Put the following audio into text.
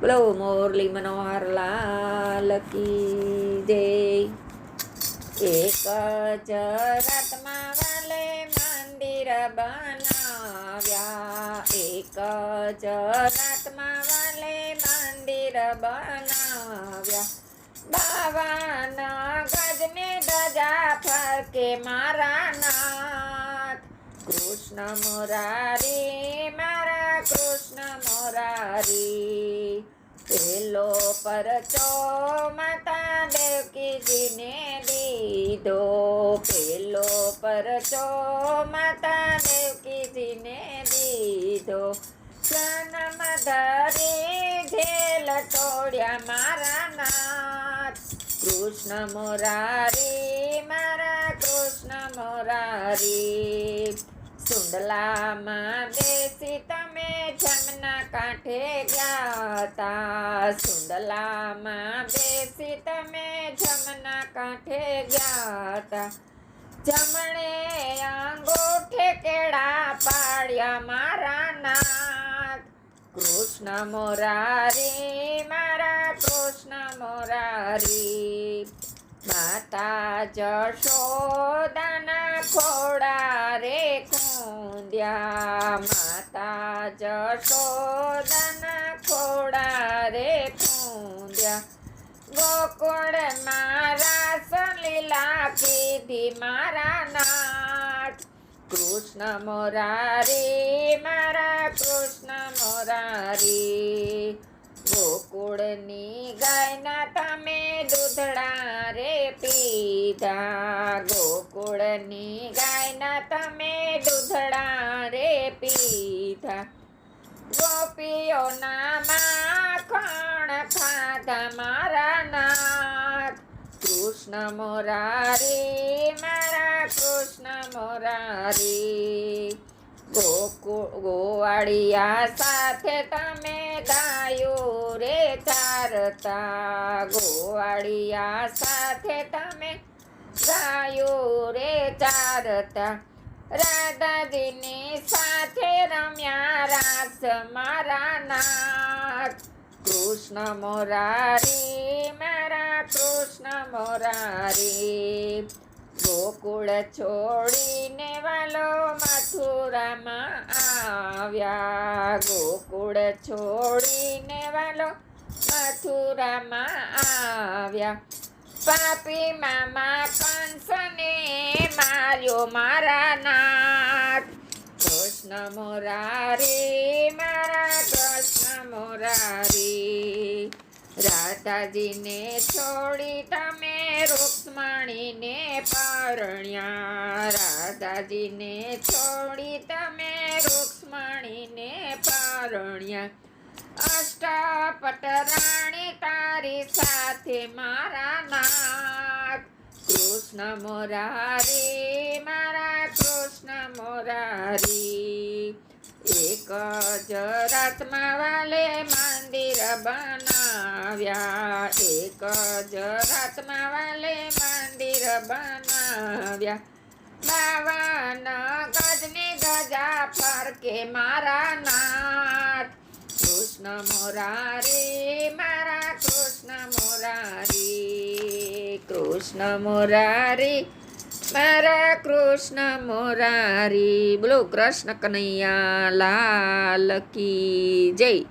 બોલો મોરલી મનોહર લાલ કી જય એક જ રાતમાં વાલે મંદિર બનાવ્યા એક જ રાતમાં વાલે મંદિર બનાવ્યા બાવન ગજને ધજા ફરકે મારા નાથ કૃષ્ણ મોરારી મારા કૃષ્ણ મુરારી પેલો પરચો માતા દેવકીજીને દીધો પેલો પરચો માતા દેવકીજીને દીધો જન્મ ધરી જેલ તોડ્યા મારા નાથ. કૃષ્ણ મોરારી, મારા કૃષ્ણ મોરારી. સુંડલામાં બેસી જમના કાંઠે ગયા તા સુંડલામાં બેસી તમે જમના કાંઠે ગયા તા જમણે અંગૂઠે કેળા પાડ્યા મારા નાથ. કૃષ્ણ મોરારી, મારા કૃષ્ણ મોરારી. માતા જશોદાના ખોડા રે કુંદ્યા માતા જશોદના ખોડા રે કુંદ્યા ગોકુળ મારા સલીલા કીધી મારા નાથ કૃષ્ણ મોરારી મારા કૃષ્ણ મોરારી ગોકુળની ગાયના તમે દૂધડા રે પીધા ગોકુળની ગાયના તમે ગોપીઓના માખણ ખાધા મારા નાથ? કૃષ્ણ મોરારી, મારા કૃષ્ણ મોરારી. ગોકુળ ગોવાળિયા સાથે તમે ગાયો રે ચારતા. ગોવાળિયા સાથે તમે ગાયો રે ચારતા. રાધાજીની સાથે રમ્યા રાસ મારા નાથ. કૃષ્ણ મોરારી, મારા કૃષ્ણ મોરારી. ગોકુળ છોડીને વાલો મથુરામાં આવ્યા. ગોકુળ છોડીને વાલો મથુરામાં આવ્યા. પાપી મામા કંસને માર્યો મારા નાથ. કૃષ્ણ મોરારી મારા કૃષ્ણ મોરારી રાધાજીને છોડી તમે રૂક્ષ્મણીને પરણ્યા. રાધાજીને છોડી તમે રૂક્ષ્મણીને પરણ્યા. અષ્ટપટ રાણી તારી સાથે મારા નાથ. કૃષ્ણ મોરારી મારા કૃષ્ણ મોરારી. એક જ રાતમાં વાલે મંદિર બનાવ્યા. એક જ રાતમાં વાલે મંદિર બનાવ્યા. બાવન ગજની ગજા ફરકે મારા નાથ. કૃષ્ણ મોરારી, મારા કૃષ્ણ મોરારી. કૃષ્ણ મોરારી મારા કૃષ્ણ મોરારી. બોલો કૃષ્ણ કનૈયા લાલ કી જય.